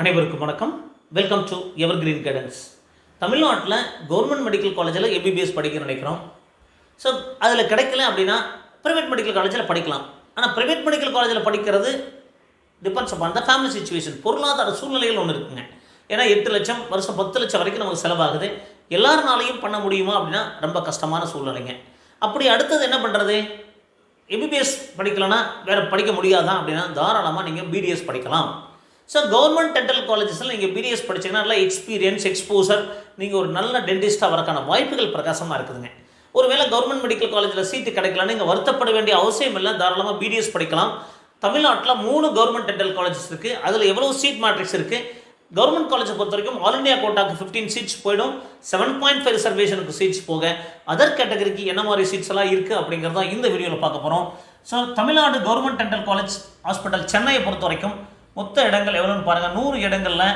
அனைவருக்கும் வணக்கம். Welcome to ever green guidance தமிழ்நாட்டில் கவர்மெண்ட் மெடிக்கல் காலேஜில் எம்பிபிஎஸ் படிக்க நினைக்கிறோம். ஸோ அதில் கிடைக்கல அப்படின்னா ப்ரைவேட் மெடிக்கல் காலேஜில் படிக்கலாம். ஆனால் ப்ரைவேட் மெடிக்கல் காலேஜில் படிக்கிறது depends upon the family situation பொருளாதார சூழ்நிலைகள் ஒன்று இருக்குங்க. ஏன்னா எட்டு லட்சம் வருஷம் பத்து லட்சம் வரைக்கும் நமக்கு செலவாகுது. எல்லாருனாலையும் பண்ண முடியுமா அப்படின்னா ரொம்ப கஷ்டமான சூழ்நிலைங்க. அப்படி அடுத்தது என்ன பண்ணுறது எம்பிபிஎஸ் படிக்கலன்னா வேறு படிக்க முடியாதா அப்படின்னா தாராளமாக நீங்கள் பிடிஎஸ் படிக்கலாம். ஸோ கவர்மெண்ட் டென்டல் காலேஜஸில் நீங்கள் பிடிஎஸ் படிச்சீங்கன்னா நல்ல எக்ஸ்பீரியன்ஸ் எக்ஸ்போசர் நீங்கள் ஒரு நல்ல டென்டிஸ்ட்டாக வரக்கான வாய்ப்புகள் பிரகாசமாக இருக்குதுங்க. ஒருவேளை கவர்மெண்ட் மெடிக்கல் காலேஜில் சீட்டு கிடைக்கலன்னு நீங்கள் வருத்தப்பட வேண்டிய அவசியம் இல்லை. தாராளமாக பிடிஎஸ் படிக்கலாம். தமிழ்நாட்டில் மூணு கவர்மெண்ட் டென்டல் காலேஜஸ் இருக்குது அதில் எவ்வளோ சீட் மேட்ரிக்ஸ் இருக்குது கவர்மெண்ட் காலேஜை பொறுத்த வரைக்கும் ஆல் இண்டியா கோட்டாக்கு ஃபிஃப்டீன் சீட்ஸ் போயிடும். செவன் பாயிண்ட் ஃபைவ் ரிசர்வேஷனுக்கு சீட்ஸ் போக. அதர் கேட்டகரிக்கு என்ன மாதிரி சீட்ஸ் எல்லாம் இருக்குது அப்படிங்கிறத இந்த வீடியோவில் பார்க்க போகிறோம் so Tamil Nadu government dental college hospital சென்னையை பொறுத்த வரைக்கும் மொத்த இடங்கள் எவ்வளோன்னு பாருங்கள் நூறு இடங்களில்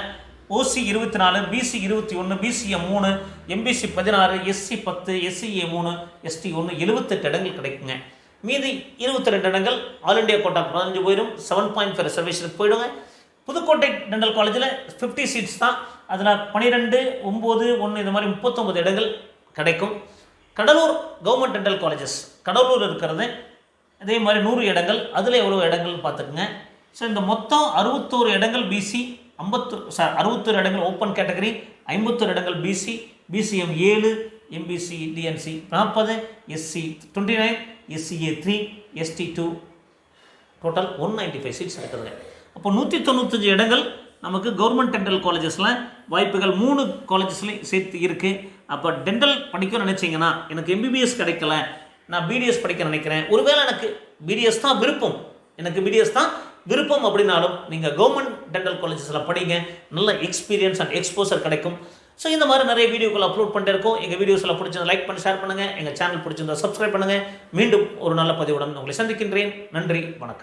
ஓசி இருபத்தி நாலு பிசி இருபத்தி ஒன்று பிசிஏ மூணு எம்பிசி பதினாறு எஸ்சி பத்து எஸ்சிஏ மூணு எஸ்டி ஒன்று எழுபத்தெட்டு இடங்கள் கிடைக்குங்க. மீதி இருபத்தி ரெண்டு இடங்கள் ஆல் இண்டியா கோட்டா பதினஞ்சு போயிடும். செவன் பாயிண்ட் ஃபைவ் ரிசர்வேஷனுக்கு போயிடுங்க. புதுக்கோட்டை டென்டல் காலேஜில் ஃபிஃப்டி சீட்ஸ் தான். அதில் பன்னிரெண்டு ஒம்பது ஒன்று இந்த மாதிரி முப்பத்தொம்பது இடங்கள் கிடைக்கும். Cuddalore government dental colleges Cuddalore இருக்கிறது. அதே மாதிரி நூறு இடங்கள். அதில் எவ்வளோ இடங்கள்னு பார்த்துக்குங்க. ஸோ இந்த மொத்தம் அறுபத்தோரு இடங்கள் பிசி ஐம்பத்து சார் அறுபத்தோரு இடங்கள் ஓப்பன் கேட்டகரி ஐம்பத்தோரு இடங்கள் பிசி பிசிஎம் ஏழு எம்பிசி டிஎன்சி நாற்பது SC twenty nine SCA three ST two total one ninety five seats இருக்குதுங்க. அப்போ நூற்றி தொண்ணூத்தஞ்சு இடங்கள் நமக்கு கவர்மெண்ட் டென்டல் காலேஜஸில் வாய்ப்புகள் மூணு காலேஜஸ்லையும் சேர்த்து இருக்குது அப்போ டென்டல் படிக்க நினச்சிங்கன்னா எனக்கு எம்பிபிஎஸ் கிடைக்கல நான் பிடிஎஸ் படிக்க நினைக்கிறேன். ஒருவேளை எனக்கு பிடிஎஸ் தான் விருப்பம். எனக்கு பிடிஎஸ் தான் விருப்பம் அப்படின்னாலும் நீங்கள் கவர்மெண்ட் டென்டல் காலேஜஸில் படிங்க. நல்ல எக்ஸ்பீரியன்ஸ் அண்ட் எக்ஸ்போசர் கிடைக்கும். ஸோ இந்த மாதிரி நிறைய வீடியோக்கள் அப்லோட் பண்ணிட்டு இருக்கோம். எங்கள் வீடியோஸில் பிடிச்சிருந்தா லைக் பண்ணி ஷேர் பண்ணுங்கள் எங்கள் சேனல் பிடிச்சிருந்தா சப்ஸ்கிரைப் பண்ணுங்கள் மீண்டும் ஒரு நல்ல பதிவுடன் உங்களை சந்திக்கின்றேன். நன்றி வணக்கம்.